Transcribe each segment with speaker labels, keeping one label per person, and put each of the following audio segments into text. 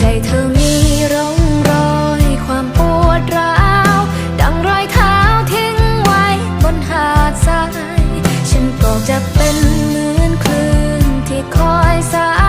Speaker 1: ใจเธอมีร่องรอยความปวดร้าว ดังรอยเท้าทิ้งไว้บนหาดทราย ฉันปลจะเป็นเหมือนคลื่นที่คอยสา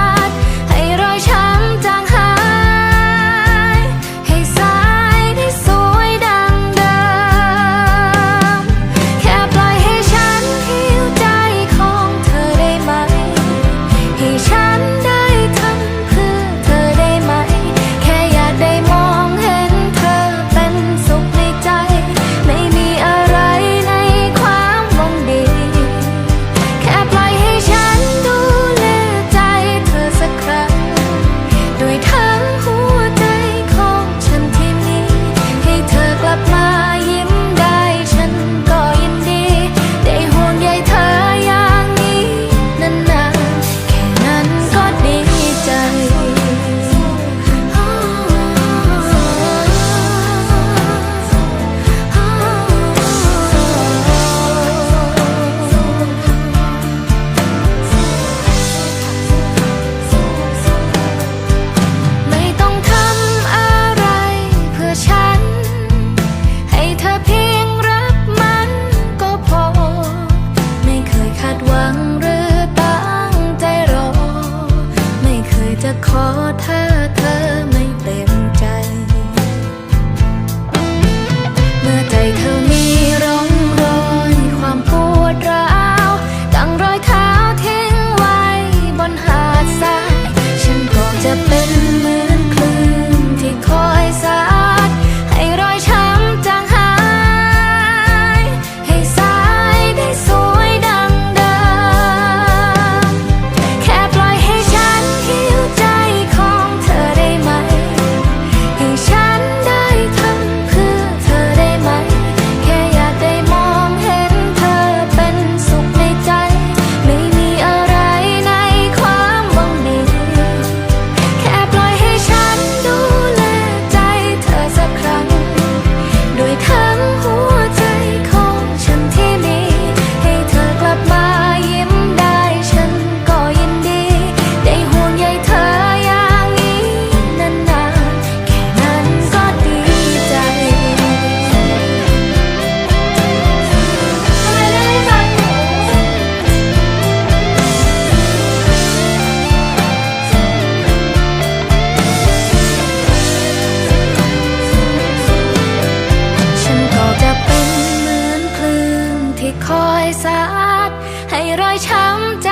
Speaker 1: คอยสาดให้รอยช้ำใจ